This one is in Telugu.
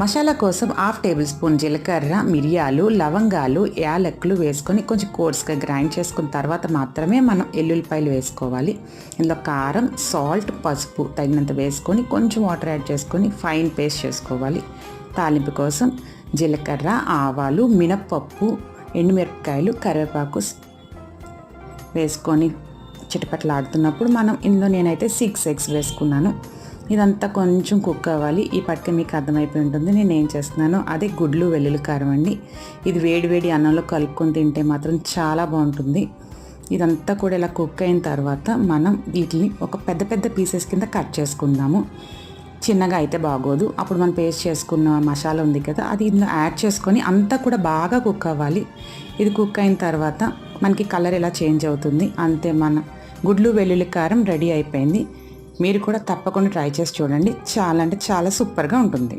మసాలా కోసం హాఫ్ టేబుల్ స్పూన్ జీలకర్ర మిరియాలు లవంగాలు యాలక్కులు వేసుకొని కొంచెం కోర్స్గా గ్రైండ్ చేసుకున్న తర్వాత మాత్రమే మనం ఎల్లుల్లిపాయలు వేసుకోవాలి. ఇందులో కారం సాల్ట్ పసుపు తగినంత వేసుకొని కొంచెం వాటర్ యాడ్ చేసుకొని ఫైన్ పేస్ట్ చేసుకోవాలి. తాలింపు కోసం జీలకర్ర ఆవాలు మినప్పప్పు ఎండుమిరపకాయలు కరివేపాకు వేసుకొని చిటపట్లాడుతున్నప్పుడు మనం ఇందులో నేనైతే సిక్స్ ఎగ్స్ వేసుకున్నాను. ఇదంతా కొంచెం కుక్ అవ్వాలి ఈ పట్టుక మీకు అర్థమైపోయి ఉంటుంది. నేను ఏం చేస్తున్నాను అదే గుడ్లు వెల్లుల్లి కారం అండి. ఇది వేడి వేడి అన్నంలో కలుపుకొని తింటే మాత్రం చాలా బాగుంటుంది. ఇదంతా కూడా ఇలా కుక్ అయిన తర్వాత మనం వీటిని ఒక పెద్ద పెద్ద పీసెస్ కింద కట్ చేసుకుందాము. చిన్నగా అయితే బాగోదు. అప్పుడు మనం పేస్ట్ చేసుకున్న మసాలా ఉంది కదా అది ఇందులో యాడ్ చేసుకొని అంతా కూడా బాగా కుక్ అవ్వాలి ఇది కుక్ అయిన తర్వాత మనకి కలర్ ఇలా చేంజ్ అవుతుంది. అంతే మన గుడ్లు వెల్లుల్లి కారం రెడీ అయిపోయింది. మీరు కూడా తప్పకుండా ట్రై చేసి చూడండి. చాలా అంటే చాలా సూపర్గా ఉంటుంది.